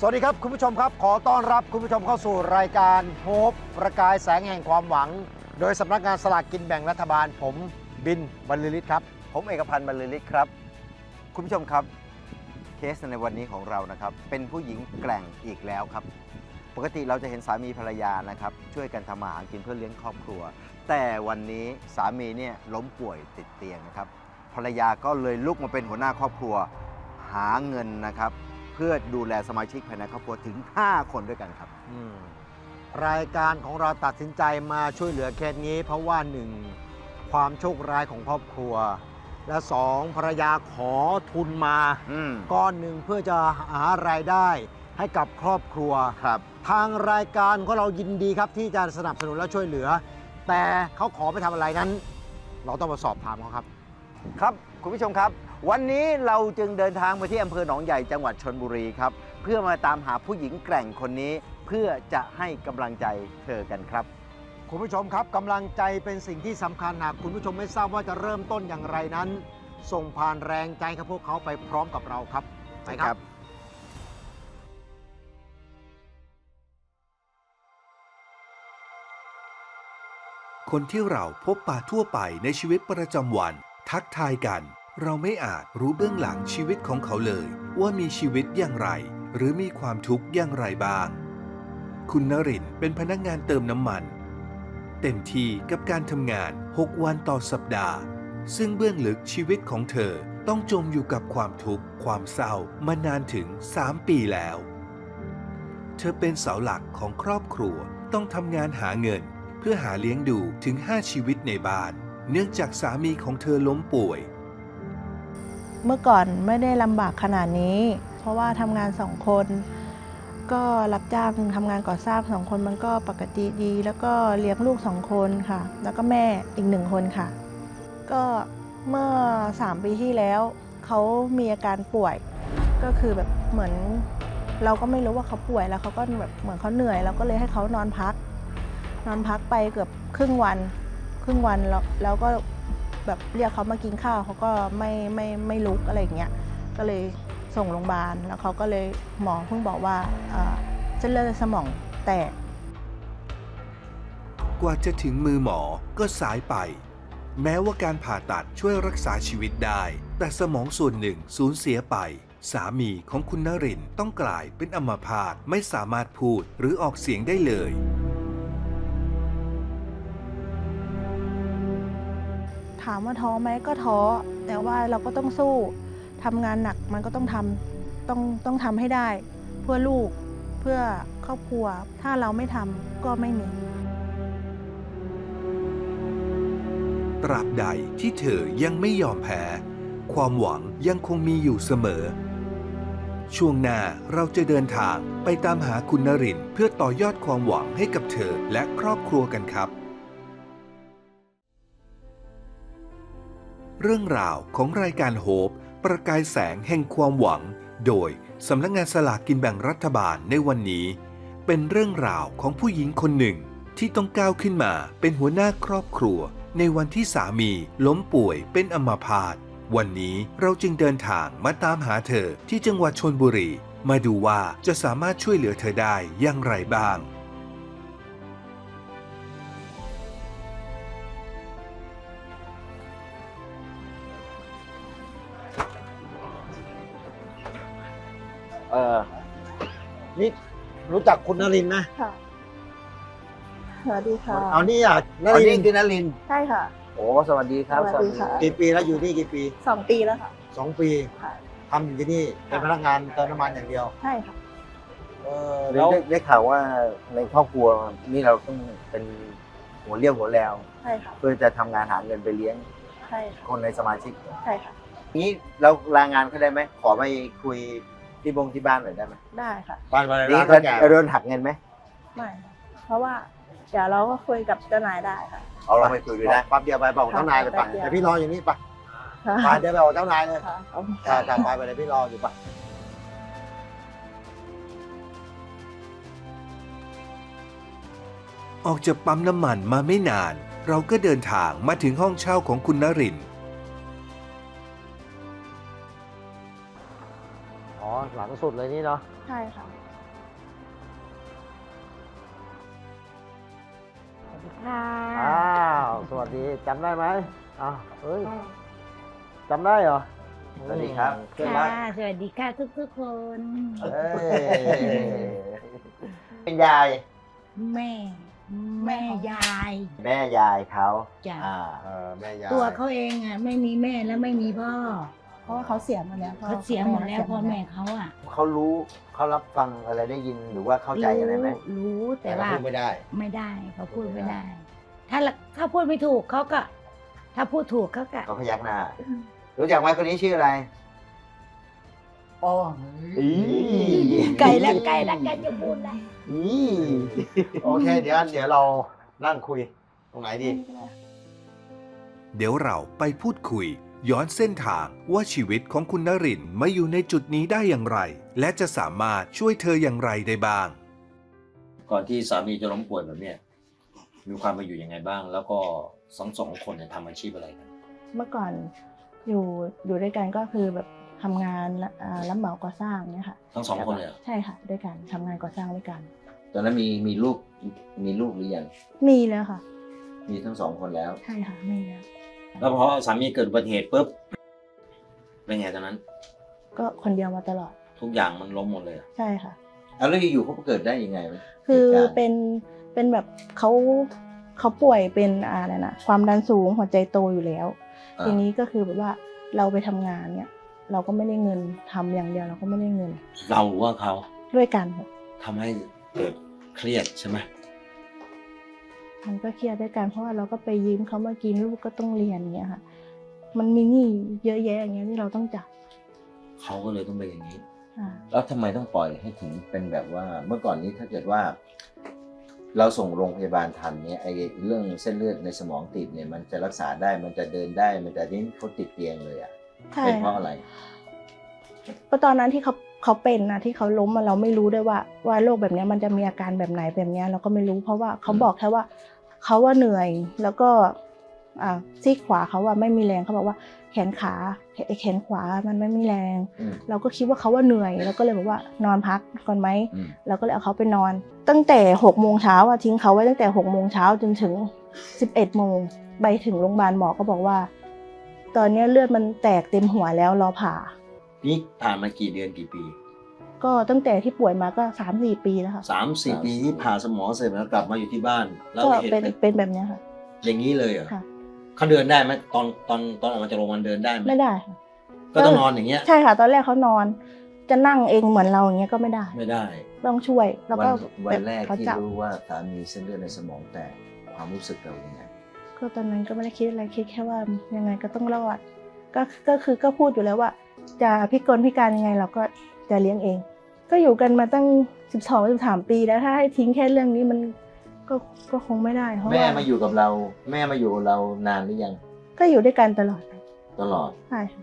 สวัสดีครับ คุณผู้ชมครับ ขอต้อนรับคุณผู้ชมเข้าสู่รายการโฮปประกายแสงแห่งความหวัง โดยสำนักงานสลากกินแบ่งรัฐบาล ผมบินบรรลือฤทธิ์ครับ ผมเอกพันธ์บรรลือฤทธิ์ครับ คุณผู้ชมครับ เคสในวันนี้ของเรานะครับ เป็นผู้หญิงแกร่งอีกแล้วครับ ปกติเราจะเห็นสามีภรรยานะครับ ช่วยกันทำมาหากินเพื่อเลี้ยงครอบครัว แต่วันนี้สามีเนี่ยล้มป่วยติดเตียงนะครับภรรยาก็เลยลุกมาเป็นหัวหน้าครอบครัว หาเงินนะครับ เพื่อดูแลสมาชิกภายในครอบครัวถึง 5 คนด้วยกันครับ อืมรายการของเราตัดสินใจมาช่วยเหลือเคสนี้ เพราะว่าหนึ่งความโชคร้ายของครอบครัว และสองภรรยาขอทุนมา อืมก้อนหนึ่งเพื่อจะหารายได้ให้กับครอบครัว ครับ ทางรายการของเรายินดีครับ ที่จะสนับสนุนและช่วยเหลือ แต่เขาขอไปทำอะไรนั้น เราต้องมาสอบถามเขาครับ ครับ คุณผู้ชมครับ วันนี้เราจึงเดินทางมาที่อำเภอหนองใหญ่จังหวัดชนบุรีครับ เพื่อมาตามหาผู้หญิงแกร่งคนนี้ เพื่อจะให้กำลังใจเธอกันครับ คุณผู้ชมครับกำลังใจเป็นสิ่งที่สำคัญหากคุณผู้ชมไม่ทราบว่าจะเริ่มต้นอย่างไรนั้น ส่งผ่านแรงใจกับพวกเขาไปพร้อมกับเราครับไปครับคนที่เราพบปะทั่วไปในชีวิตประจำวัน ทักทายกัน เราไม่อาจรู้เบื้องหลังชีวิตของเขาเลย ว่ามีชีวิตอย่างไร หรือมีความทุกข์อย่างไรบ้าง คุณนรินเป็นพนักงานเติมน้ำมัน เต็มที่กับการทำงาน 6 วันต่อสัปดาห์ ซึ่งเบื้องลึกชีวิตของเธอต้องจมอยู่กับความทุกข์ ความเศร้ามานานถึง 3 ปีแล้ว เธอเป็นเสาหลักของครอบครัวต้องทำงานหาเงิน เพื่อหาเลี้ยงดูถึง 5 ชีวิตในบ้าน เนื่องจากสามีของเธอล้มป่วย เมื่อก่อนไม่ได้ลำบากขนาดนี้ เพราะว่าทำงานสองคน ก็รับจ้างทำงานก่อสร้างสองคนมันก็ปกติดี แล้วก็เลี้ยงลูกสองคนค่ะ แล้วก็แม่อีกหนึ่งคนค่ะ ก็เมื่อ 3 ปีที่แล้ว เขามีอาการป่วย ก็คือแบบเหมือนเราก็ไม่รู้ว่าเขาป่วยแล้วเขาก็แบบเหมือนเขาเหนื่อยเราก็เลยให้เขานอนพัก นอนพักไปเกือบครึ่งวัน ครึ่งวันแล้วแล้วก็ แบบเรียกเขามากินข้าวเขาก็ไม่ไม่ไม่ลุกอะไรอย่างเงี้ยก็เลยส่งโรงพยาบาลแล้วเขาก็เลยหมอเพิ่งบอกว่าเอ่อเส้นเลือดสมองแตก กว่าจะถึงมือหมอก็สายไป แม้ว่าการผ่าตัดช่วยรักษาชีวิตได้ แต่สมองส่วนหนึ่งสูญเสียไป สามีของคุณนรินต้องกลายเป็นอัมพาตไม่สามารถพูดหรือออกเสียงได้เลย ถามว่าท้อไหมก็ท้อ แต่ว่าเราก็ต้องสู้ทำงานหนักมันก็ต้องทำต้องต้องทำให้ได้ เพื่อลูกเพื่อครอบครัว ถ้าเราไม่ทำก็ไม่มี ตราบใดที่เธอยังไม่ยอมแพ้ ความหวังยังคงมีอยู่เสมอ ช่วงหน้าเราจะเดินทางไปตามหาคุณนรินเพื่อต่อยอดความหวังให้กับเธอและครอบครัวกันครับ เรื่องราวของรายการโฮปประกายแสงแห่งความหวัง โดยสำนักงานสลากกินแบ่งรัฐบาลในวันนี้ เป็นเรื่องราวของผู้หญิงคนหนึ่ง ที่ต้องก้าวขึ้นมาเป็นหัวหน้าครอบครัว ในวันที่สามีล้มป่วยเป็นอัมพาตวันนี้เราจึงเดินทางมาตามหาเธอที่จังหวัดชนบุรี มาดูว่าจะสามารถช่วยเหลือเธอได้อย่างไรบ้าง ออนี่รู้จักคุณนรินทร์นะค่ะสวัสดีค่ะ เอานี่อะนอันรินี้นทร์คือนลินทร์ใช่ค่ะ โอ้สวัสดีครับสวัสดีค่ะ กี่ปีแล้วอยู่นี่กี่ปีสองปีแล้วค่ะ สองปีค่ะ ทำอยู่ที่นี่เป็นพนักงานเติมน้ำมันอย่างเดียวใช่ค่ะ เออได้แล้วได้ได้ข่าวว่าในครอบครัวนี่เราต้องเป็นหัวเรี่ยวหัวแรงใช่ค่ะ เพื่อจะทำงานหาเงินไปเลี้ยงใช่ค่ะคนในสมาชิก ใช่ค่ะ นี้เราลางานเขาได้ไหมขอไปคุย ที่บงที่บ้านหน่อยได้ไหมได้ค่ะบ้านวันนี่ร้านก็แก่จะโดนหักเงินไหมไม่ค่ะเพราะว่าเดี๋ยวเราก็คุยกับเจ้านายได้ค่ะ เอาเราไปคุยดูได้ปั๊บเดียวไปบอกเจ้านายเลยไปแป๊บเดียวแต่พี่รออยู่นี่ไปค่ะไปเดี๋ยวไปบอกเจ้านายเลยค่ะเอาใช่ใช่ไปไปเลยพี่รออยู่ไปออกจากปั๊มน้ำมันมาไม่นาน เราก็เดินทางมาถึงห้องเช่าของคุณนรินทร์ สุดเลยนี่เนาะใช่ค่ะค่ะอ้าวสวัสดีจำได้ไหมอ้าวเฮ้ยจำได้เหรอสวัสดีครับเพื่อนค่ะรักสวัสดีค่ะทุกๆคนเอ้ยเป็นยาย แม่ แม่ยายแม่ยายเขาจ้ะอ่า เออแม่ยายตัวเขาเองอะไม่มีแม่และไม่มีพ่อ เพราะว่าเขาเสียมาแล้วเขาเสียหมดแล้วพ่อแม่เขาอะเขารู้เขารับฟังอะไรได้ยินหรือว่าเข้าใจอะไรไหมรู้แต่แต่ว่าว่าพูดไม่ได้ ไม่ได้เขาพูดไม่ได้ ถ้าละถ้าพูดไม่ถูกเขาก็ ถ้าพูดถูกเขาก็เขาพยักหน้า รู้จักไหมคนนี้ชื่ออะไรอ๋ออีไก่ละไก่ละไก่จะพูดได้อีโอเค เดี๋ยวเดี๋ยวเรานั่งคุย ตรงไหนดี เดี๋ยวเราไปพูดคุย ย้อนเส้นทางว่าชีวิตของคุณนรินทร์มาอยู่ในจุดนี้ได้อย่างไร และจะสามารถช่วยเธออย่างไรได้บ้าง ก่อนที่สามีจะล้มป่วยแบบเนี้ยมีความมาอยู่ยังไงบ้าง แล้วก็สองสองคนเนี่ยทำอาชีพอะไรกันเมื่อก่อนอยู่อยู่ด้วยกันก็คือแบบทำงานอ่ารับเหมาก่อสร้างเนี่ยค่ะทั้งสองคนเลยเหรอใช่ค่ะ ด้วยกันทำงานก่อสร้างด้วยกัน ตอนนั้นมีมีลูกมีลูกหรือยังมีแล้วค่ะ มีทั้งสองคนแล้ว ใช่ค่ะมีแล้ว แล้วพอสามีเกิดอุบัติเหตุปุ๊บเป็นไงตอนนั้น ก็คนเดียวมาตลอด ทุกอย่างมันล้มหมดเลยเหรอใช่ค่ะ เอาแล้วอยู่ๆเขาเกิดได้ยังไงวะคือหตุการณ์เป็นเป็นแบบเขาเขาป่วยเป็นอะไรนะความดันสูงหัวใจโตอยู่แล้ว อ่าทีนี้ก็คือแบบว่าเราไปทำงานเนี่ย เราก็ไม่ได้เงินทำอย่างเดียวเราก็ไม่ได้เงินเราหรือว่าเขาด้วยกันครับทำให้เกิดเครียดใช่ไหม มันก็เครียดด้วยกันเพราะว่าเราก็ไปยืมเขามากินลูกก็ต้องเรียนเงี้ยค่ะ มันมีหนี้เยอะแยะอย่างเงี้ยที่เราต้องจ่ายเขาก็เลยต้องเป็นอย่างนี้อ่าแล้วทำไมต้องปล่อยให้ถึงเป็นแบบว่า เมื่อก่อนนี้ถ้าเกิดว่า เราส่งโรงพยาบาลทันเนี่ยไอ้เรื่องเส้นเลือดในสมองตีบเนี่ย มันจะรักษาได้มันจะเดินได้มันจะนี่เขาติดเตียงเลยอะใช่เป็นเพราะอะไรเพราะตอนนั้นที่เขา เขาเป็นนะที่เขาล้มมาเราไม่รู้ด้วยว่า ว่าโรคแบบเนี้ยมันจะมีอาการแบบไหนแบบเนี้ยเราก็ไม่รู้เพราะว่าเขาบอกแค่ว่าเขาว่าเหนื่อยแล้วก็อ่าซีกขวาเขาว่าไม่มีแรงเขาบอกว่าแขนขาไอ้แขนขวามันไม่มีแรงอืมเราก็คิดว่าเขาว่าเหนื่อยเราก็เลยบอกว่านอนพักก่อนไหมอืมเราก็เลยเอาเขาไปนอน ตั้งแต่หกโมงเช้าอะทิ้งเขาไว้ตั้งแต่หกโมงเช้าจนถึงสิบเอ็ดโมงไปถึงโรงพยาบาลหมอก็บอกว่า ตอนเนี้ยเลือดมันแตกเต็มหัวแล้วรอผ่า นี่ผ่านมากี่เดือนกี่ปีก็ตั้งแต่ที่ป่วยมาก็สามสี่ปีแล้วค่ะสามสี่ปีที่ผ่าสมองเสร็จแล้วกลับมาอยู่ที่บ้าน แล้วก็เห็นเป็นเป็นแบบเนี้ยค่ะ อย่างนี้เลยเหรอค่ะเขาเดินได้ไหมตอนตอนตอนออกมาจากโรงพยาบาลเดินได้ไหมไม่ได้ค่ะก็ต้องนอนอย่างเงี้ยใช่ค่ะ ตอนแรกเขานอน จะนั่งเองเหมือนเราอย่างเงี้ยก็ไม่ได้ ไม่ได้ ต้องช่วยแล้ววัก็วันแรกเขาที่จับรู้ว่าสามีเส้นเลือดในสมองแตกความรู้สึกเรายังไงก็ตอนนั้นก็ไม่ได้คิดอะไรคิดแค่ว่ายังไงก็ต้องรอด ก็ก็คือก็พูดอยู่แล้วว่า จะพิกลพิการยังไงเราก็จะเลี้ยงเอง ก็อยู่กันมาตั้งสิบสองสิบสามปีแล้วถ้าให้ทิ้งแค่เรื่องนี้มันก็ก็คงไม่ได้เพราะแม่ว่ามาอยู่กับเรา แม่มาอยู่กับเรานานหรือยังก็อยู่ด้วยกันตลอดตลอดใช่ค่ะ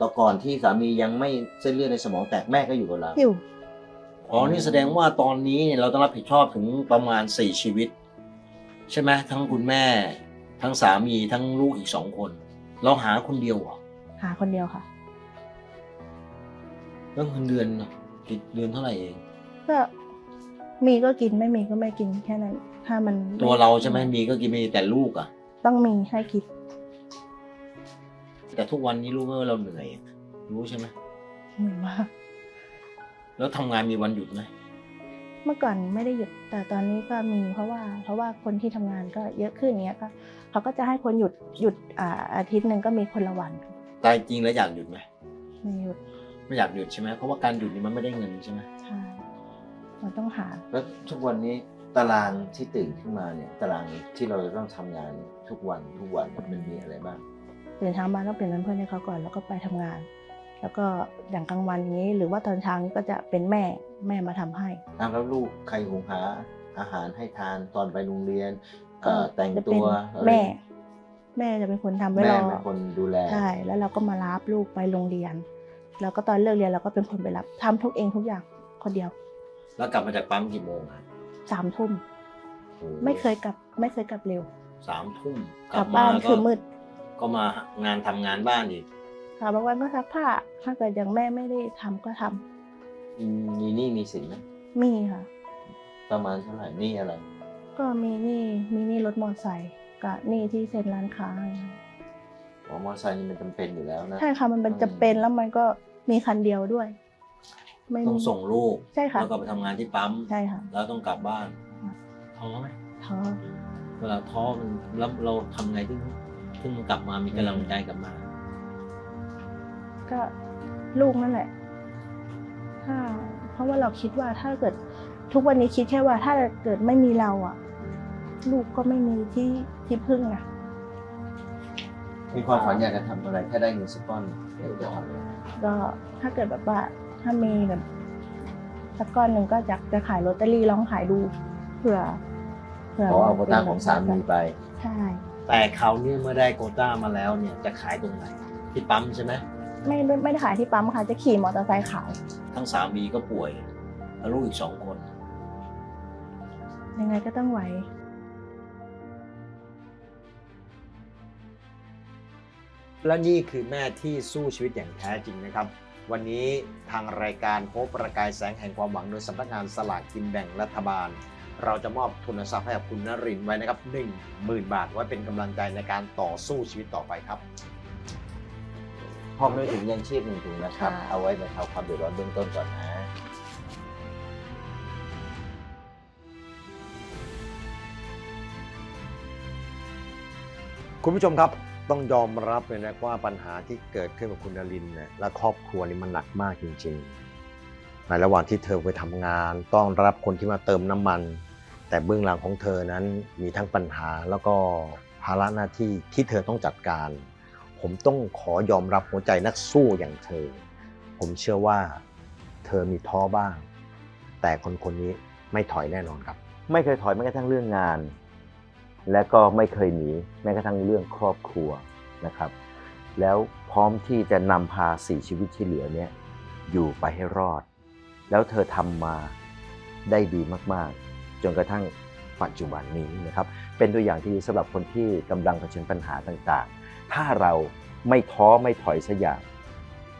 ต่อก่อนที่สามียังไม่เส้นเลือดในสมองแตกแม่ก็อยู่กับเราอยู่อ๋อนี่แสดงว่าตอนนี้เนี่ยเราต้องรับผิดชอบถึงประมาณสี่ชีวิต ใช่ไหมทั้งคุณแม่ ทั้งสามีทั้งลูกอีกสองคน เราหาคนเดียวเหรอหาคนเดียวค่ะ เรื่องเงินเดือนน่ะติดเดือนเท่าไหร่เอง ก็มีก็กินไม่มีก็ไม่กินแค่นั้น ถ้ามันตัวเราใช่ไหมมีก็กินไม่มีแต่ลูกอะ ต้องมีให้กินแต่ทุกวันนี้รู้ไหมว่าเราเหนื่อยรู้ใช่ไหมเหมือนว่าแล้วทำงานมีวันหยุดไหมเมื่อก่อนไม่ได้หยุด แต่ตอนนี้ก็มีเพราะว่า เพราะว่าคนที่ทำงานก็เยอะขึ้นอย่างเงี้ยก็เขาก็จะให้คนหยุดหยุดอ่าอาทิตย์หนึ่งก็มีคนละวันตายจริงแล้วอยากหยุดไหมไม่หยุด ไม่อยากหยุดใช่ไหมเพราะว่าการหยุดนี่มันไม่ได้เงินใช่ไหมใช่มันต้องหา แล้วทุกวันนี้ตารางที่ตื่นขึ้นมาเนี่ย ตารางที่เราจะต้องทำงานเนี่ยทุกวันทุกวันเนี่ยมันมีอะไรบ้างตื่นเช้ามาต้องเปลี่ยนเพื่อนให้เขาก่อนแล้วก็ไปทำงาน แล้วก็อย่างกลางวันนี้ หรือว่าตอนเช้านี้ก็จะเป็นแม่แม่มาทำให้อ้าวแล้วลูกใครหุงหาอาหารให้ทานตอนไปโรงเรียนเอ่อก็แต่งจะตัเป็นวอะไรแม่ แม่จะเป็นคนทำไว้แม่รอเป็นคนดูแลใช่แล้วเราก็มารับลูกไปโรงเรียน แล้วก็ตอนเลิกเรียนเราก็เป็นคนไปรับทำทุกเองทุกอย่างคนเดียว แล้วกลับมาจากปั๊มกี่โมงอะสามทุ่มโอ้โหไม่เคยกลับ ไม่เคยกลับเร็วสามทุ่มกลับบ้านก็คือมืด ก็มางานทำงานบ้านอีกค่ะบางวันก็ซักผ้า ถ้าเกิดอย่างแม่ไม่ได้ทำก็ทำอืมมีหนี้มีสินไหมมีค่ะ ประมาณเท่าไหร่หนี้อะไร ก็มีหนี่มีหนี่รถมอเตอร์ไซค์กับหนี่ที่เซ็นร้านค้า อ๋อมอเตอร์ไซค์นี่มันจำเป็นอยู่แล้วนะใช่ค่ะมันเป็นอืมจะเป็นแล้วมันก็มีคันเดียวด้วย ไม่ต้องมีส่งลูกใช่ค่ะ แล้วก็ไปทำงานที่ปั๊ม ใช่ค่ะแล้วต้องกลับบ้านค่ะท้อไหมท้อเวลาท้อมันแล้วเราทำไงถึงถึงกลับมามีกำลังใจกลับมา ก็ลูกนั่นแหละถ้าเพราะว่าเราคิดว่าถ้าเกิดทุกวันนี้คิดแค่ว่าถ้าเกิดไม่มีเราอะ ลูกก็ไม่มีที่ที่พึ่งนะ มีความฝันอยากจะทำอะไรถ้าได้เงินสักก้อนเดี๋ยวจะทำอะไรก็ถ้าเกิดแบบว่าถ้ามีแบบสักก้อนหนึ่งก็จะจะขายลอตเตอรี่ลองขายดูเผื่อเผื่อเพราะเอาโควต้าของสามีไป ใช่ แต่เขาวเนี่ยเมื่อได้โควต้ามาแล้วเนี่ยจะขายตรงไหนที่ปั๊มใช่ไหมไม่ไม่ไม่ได้ขายที่ปั๊มค่ะจะขี่มอเตอร์ไซค์ขาย ทั้งสามีก็ป่วยแล้วลูกอีกสองคน ยังไงก็ต้องไหว และนี่คือแม่ที่สู้ชีวิตอย่างแท้จริงนะครับ วันนี้ทางรายการโฮปประกายแสงแห่งความหวังโดยสำนักงานสลากกินแบ่งรัฐบาล เราจะมอบทุนทรัพย์ให้กับคุณนรินทร์ไว้นะครับ1 0,000 บาทไว้เป็นกำลังใจในการต่อสู้ชีวิตต่อไปครับพ่อไม่ถึงยังชีพหนึ่งถุงนะครับ ค่ะ เอาไว้บรรเทาความเดือดร้อนเบื้องต้นก่อนนะ คุณผู้ชมครับ ต้องยอมรับเลยนะว่าปัญหาที่เกิดขึ้นกับคุณนรินเนี่ยและครอบครัวนี่มันหนักมากจริง ๆ ในระหว่างที่เธอไปทำงาน ต้อนรับคนที่มาเติมน้ำมัน แต่เบื้องหลังของเธอนั้นมีทั้งปัญหาแล้วก็ภาระหน้าที่ที่เธอต้องจัดการ ผมต้องขอยอมรับหัวใจนักสู้อย่างเธอ ผมเชื่อว่าเธอมีท้อบ้าง แต่คนคนนี้ไม่ถอยแน่นอนครับ ไม่เคยถอยแม้กระทั่งเรื่องงาน และก็ไม่เคยหนีแม้กระทั่งเรื่องครอบครัวนะครับ แล้วพร้อมที่จะนำพาสี่ชีวิตที่เหลือเนี่ยอยู่ไปให้รอด แล้วเธอทำมาได้ดีมากๆ จนกระทั่งปัจจุบันนี้นะครับ เป็นตัวอย่างที่ดีสำหรับคนที่กำลังเผชิญปัญหาต่างๆ ถ้าเราไม่ท้อไม่ถอยสักอย่าง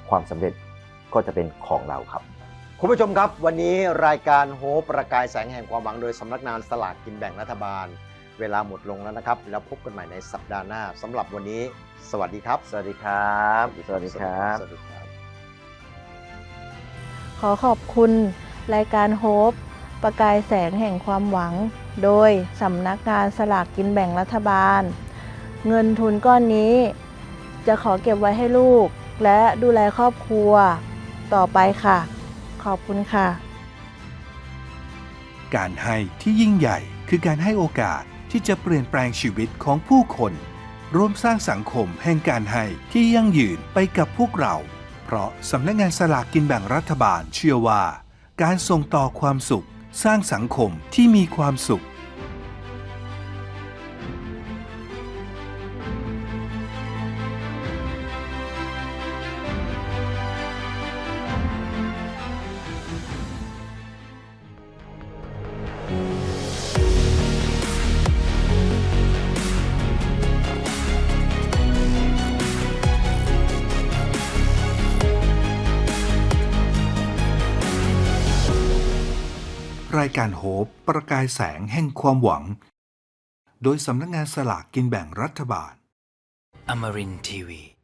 ความสำเร็จก็จะเป็นของเราครับคุณผู้ชมครับ วันนี้รายการโฮปประกายแสงแห่งความหวังโดยสำนักงานสลากกินแบ่งรัฐบาล เวลาหมดลงแล้วนะครับ แล้วพบกันใหม่ในสัปดาห์หน้าสำหรับวันนี้ สวัสดีครับ สวัสดีครับ สวัสดีครับ สวัสดีครับ ขอขอบคุณรายการโฮปประกายแสงแห่งความหวัง โดยสำนักงานสลากกินแบ่งรัฐบาล เงินทุนก้อนนี้ จะขอเก็บไว้ให้ลูก และดูแลครอบครัวต่อไปค่ะ ขอบคุณค่ะ การให้ที่ยิ่งใหญ่คือการให้โอกาส ที่จะเปลี่ยนแปลงชีวิตของผู้คน ร่วมสร้างสังคมแห่งการให้ที่ยั่งยืนไปกับพวกเรา เพราะสำนักงานสลากกินแบ่งรัฐบาลเชื่อว่า การส่งต่อความสุข สร้างสังคมที่มีความสุขายการโหบประกายแสงแห่งความหวัง โดยสำนักงานสลากกินแบ่งรัฐบาล Amarin Tiwi.